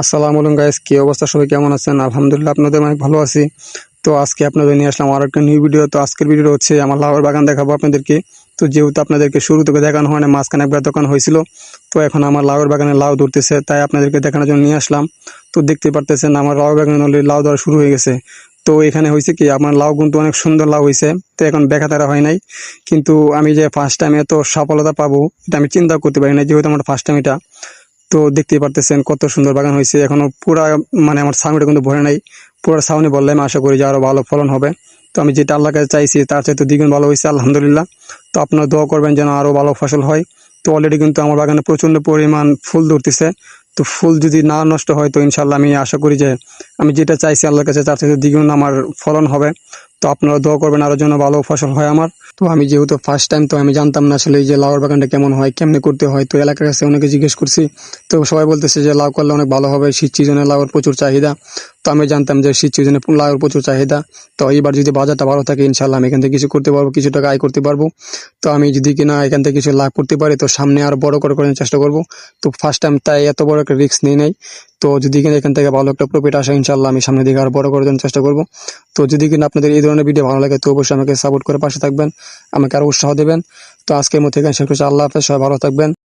আসসালামু আলাইকুম গাইস কি অবস্থা? সবাই কেমন আছেন? আলহামদুলিল্লাহ, আপনাদের অনেক ভালো আছি। তো আজকে আপনাদের নিয়ে আসলাম আর একটা নিউ ভিডিও তো আজকের ভিডিও হচ্ছে আমার লাউয়ের বাগান দেখাবো আপনাদেরকে। তো যেহেতু আপনাদেরকে শুরু থেকে দেখানো হয় না মাঝখানে একবার দোকান হয়েছিল, তো এখন আমার লাউয়ের বাগানে লাউ ধরতেছে, তাই আপনাদেরকে দেখানোর জন্য নিয়ে আসলাম। তো দেখতে পারতেছেন, আমার লাউ বাগানে অলরেডি লাউ ধরা শুরু হয়ে গেছে। তো এখানে হয়েছে কি, আমার লাউ কিন্তু অনেক সুন্দর লাউ হয়েছে, তো এখন দেখা তারা হয় নাই। কিন্তু আমি যে ফার্স্ট টাইম এত সফলতা পাবো, এটা আমি চিন্তা করতে পারি না যেহেতু আমার ফার্স্ট টাইম এটা। তো দেখতেই পারতেছেন কত সুন্দর বাগান হয়েছে। এখনও পুরা মানে আমার সাউনিটা কিন্তু ভরে নাই, পুরো সাউনি বললে আমি আশা করি যে আরও ভালো ফলন হবে। তো আমি যেটা আল্লাহ কাছে চাইছি, তার চাইতে দ্বিগুণ ভালো হয়েছে, আলহামদুলিল্লাহ। তো আপনারা দোয়া করবেন যেন আরও ভালো ফসল হয়। তো অলরেডি কিন্তু আমার বাগানে প্রচণ্ড পরিমাণ ফুল ধরতেছে। তো ফুল যদি না নষ্ট হয়, তো ইনশাল্লাহ আমি আশা করি যে, আমি যেটা চাইছি আল্লাহর কাছে, তার চাইতে দ্বিগুণ আমার ফলন হবে। তো আপনারা দোয়া করবেন আরও যেন ভালো ফসল হয় আমার। তো আমি যেহেতু ফার্স্ট টাইম তো আমি জানতাম না আসলে এই যে লাউর বাগানটা কেমন হয়, কেমনে করতে হয়। তো এলাকার কাছে অনেকে জিজ্ঞেস করছি, তো সবাই বলতেছে যে লাউ করলে অনেক ভালো হবে, শীত সিজনে লাউর প্রচুর চাহিদা। তো আমি জানতাম যে শীত সিজনে লাউর প্রচুর চাহিদা। তো এইবার যদি বাজারটা ভালো থাকে ইনশাল্লাহ আমি এখান থেকে কিছু করতে পারব, কিছু টাকা আয় করতে পারব। তো আমি যদি কিনা এখান থেকে কিছু লাভ করতে পারি, তো সামনে আরও বড় করে করার চেষ্টা করব। তো ফার্স্ট টাইম তাই এত বড় একটা রিস্ক নিয়ে নেই। তো যদি কিনা এখান থেকে ভালো একটা প্রফিট আসে ইনশাল্লাহ আমি সামনে দিকে আরও বড় করার জন্য চেষ্টা করব। তো যদি কিনা আপনাদের এই ধরনের ভিডিও ভালো লাগে, তো অবশ্যই আমাকে সাপোর্ট করে পাশে থাকবেন। আমাকে আরও উৎসাহ দেবেন। তো আজকের মধ্যে এখানে শেষ করছি। আল্লাহ হাফেজ, সবাই ভালো থাকবেন।